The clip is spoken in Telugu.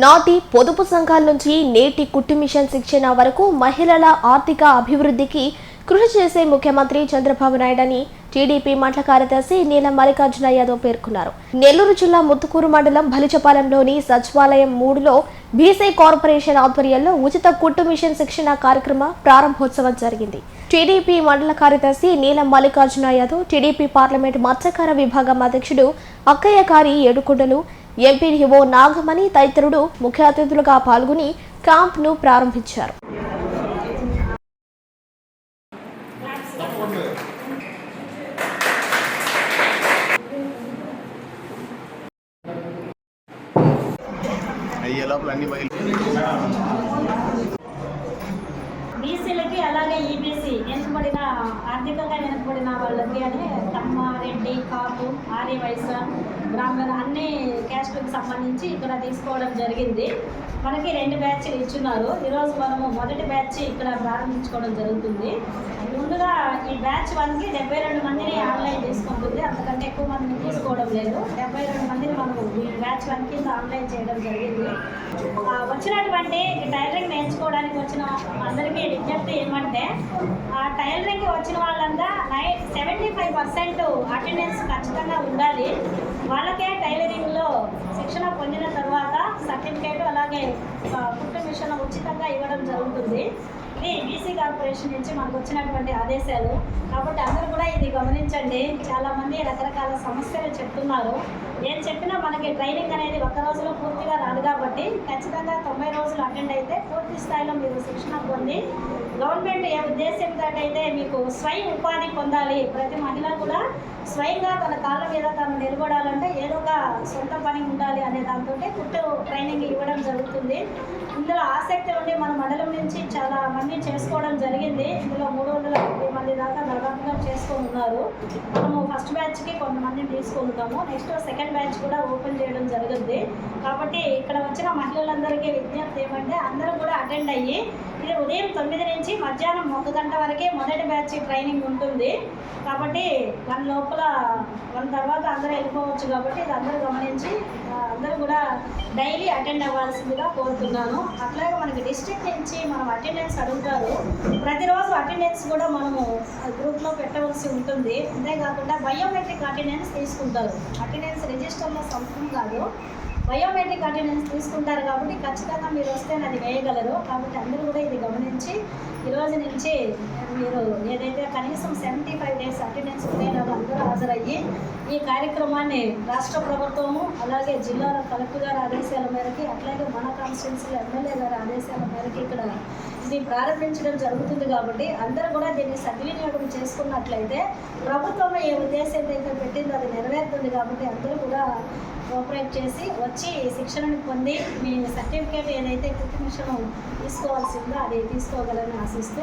నాటి పొదుపు సంఘాల నుంచి నేటి కుట్టు మిషన్ శిక్షణ వరకు మహిళల ఆర్థిక అభివృద్ధికి కృషి చేసే ముఖ్యమంత్రి చంద్రబాబు నాయుడు అని టీడీపీ మండల కార్యదర్శి నీలం మల్లికార్జున యాదవ్ పేర్కొన్నారు. నెల్లూరు జిల్లా ముత్తుకూరు మండలం బలిచపాలెంలోని సచివాలయం మూడులో బీసీ కార్పొరేషన్ ఆధ్వర్యంలో ఉచిత కుట్టు మిషన్ శిక్షణ కార్యక్రమ ప్రారంభోత్సవం జరిగింది. టీడీపీ మండల కార్యదర్శి నీలం మల్లికార్జున యాదవ్ టీడీపీ పార్లమెంట్ మత్స్యకార విభాగం అధ్యక్షుడు అక్కయ్య కారి ఏడుకొండలు ఎంపీడీఓ నాగమణి తదితరుడు ముఖ్య అతిథులుగా పాల్గొని క్యాంప్ను ప్రారంభించారు. బీసీలకి అలాగే ఈబీసీ వెనుకబడిన ఆర్థికంగా వెనుకబడిన వాళ్ళకి అని ఆర్య వైశ్య బ్రాహ్మణ అన్ని క్యాస్ట్కి సంబంధించి ఇక్కడ తీసుకోవడం జరిగింది. మనకి రెండు బ్యాచ్లు ఇచ్చున్నారు. ఈరోజు మనము మొదటి బ్యాచ్ ఇక్కడ ప్రారంభించుకోవడం జరుగుతుంది. ముందుగా బ్యాచ్ వన్కి డెబ్బై రెండు మందిని ఆన్లైన్ తీసుకుంటుంది అంతకంటే ఎక్కువ మందిని తీసుకోవడం లేదు. డెబ్బై రెండు మందిని మనకు బ్యాచ్ వన్ కింద ఆన్లైన్ చేయడం జరిగింది. వచ్చినటువంటి టైలరింగ్ నేర్చుకోవడానికి వచ్చిన అందరికీ విజ్ఞప్తి ఏమంటే ఆ టైలరింగ్కి వచ్చిన వాళ్ళంతా నై సెవెంటీ ఫైవ్ పర్సెంట్ అటెండెన్స్ ఖచ్చితంగా ఉండాలి. వాళ్ళకే టైలరింగ్లో శిక్షణ పొందిన తర్వాత సర్టిఫికేట్ అలాగే ఆ, కుట్టు మిషన్ ఉచితంగా ఇవ్వడం జరుగుతుంది. ఇది బీసీ కార్పొరేషన్ నుంచి మనకు వచ్చినటువంటి ఆదేశాలు. కాబట్టి అందరూ కూడా ఇది గమనించండి. చాలామంది రకరకాల సమస్యలు చెప్తున్నారు. ఏం చెప్పినా మనకి ట్రైనింగ్ అనేది ఒక్క రోజులో పూర్తిగా రాదు కాబట్టి ఖచ్చితంగా తొంభై రోజులు అటెండ్ అయితే పూర్తి స్థాయిలో మీరు శిక్షణ పొంది గవర్నమెంట్ ఏ ఉద్దేశంతో అయితే మీకు స్వయం ఉపాధి పొందాలి. ప్రతి మహిళ కూడా స్వయంగా తన కాళ్ళ మీద తను నిలబడాలంటే ఏదో ఒక సొంత పని ఉండాలి అనే దాంతో కుట్టు ట్రైనింగ్ ఇవ్వడం జరుగుతుంది. ఇందులో ఆసక్తి ఉండి మన మండలం నుంచి చాలా అన్నీ చేసుకోవడం జరిగింది. ఇందులో మూడు వందల యాభై మంది దాకా దాదాపుగా చేసుకొని ఉన్నారు మనము ఫస్ట్ బ్యాచ్కి కొంతమందిని తీసుకుంటాము. నెక్స్ట్ సెకండ్ బ్యాచ్ కూడా ఓపెన్ చేయడం జరుగుద్ది. కాబట్టి ఇక్కడ వచ్చిన మహిళలందరికీ విజ్ఞప్తి ఏమంటే అందరూ కూడా అటెండ్ అయ్యి ఇది ఉదయం తొమ్మిది నుంచి మధ్యాహ్నం ఒక గంట వరకే మొదటి బ్యాచ్ ట్రైనింగ్ ఉంటుంది. కాబట్టి దాని లోపల వన్ తర్వాత అందరూ వెళ్ళిపోవచ్చు కాబట్టి ఇది అందరూ గమనించి అందరూ కూడా డైలీ అటెండ్ అవ్వాల్సిందిగా కోరుతున్నాను. అట్లాగే మనకి డిస్ట్రిక్ట్ నుంచి మనం అటెండెన్స్ అడుగుతారు. ప్రతిరోజు అటెండెన్స్ కూడా మనము గ్రూప్లో పెట్టవలసి ఉంటుంది. అంతేకాకుండా బయోమెట్రిక్ అటెండెన్స్ తీసుకుంటారు. అటెండెన్స్ రిజిస్టర్లో సంతకం కాదు. బయోమెట్రిక్ అటెండెన్స్ తీసుకుంటారు కాబట్టి ఖచ్చితంగా మీరు వస్తే అది వేయగలరు. కాబట్టి అందరూ కూడా ఇది గమనించి ఈ రోజు నుంచి మీరు ఏదైతే కనీసం సెవెంటీ ఫైవ్ డేస్ అటెండెన్స్ ఉండేలాగా అందరూ హాజరయ్యి ఈ కార్యక్రమాన్ని రాష్ట్ర ప్రభుత్వము అలాగే జిల్లాల కలెక్టర్ గారి ఆదేశాల మేరకి అట్లాగే మన కాన్స్టిట్యున్సీ ఎమ్మెల్యే గారి ఆదేశాల మేరకి ఇక్కడ ఇది ప్రారంభించడం జరుగుతుంది కాబట్టి అందరూ కూడా దీన్ని సద్వినియోగం చేసుకున్నట్లయితే ప్రభుత్వం ఏ ఉద్దేశం అయితే పెట్టిందో అది నెరవేరుతుంది కాబట్టి అందరూ కూడా కోఆపరేట్ చేసి వచ్చి శిక్షణను పొంది మీ సర్టిఫికేట్ ఏదైతే కుటుంబ తీసుకోవాల్సిందో అది తీసుకోగలని ఆశిస్తూ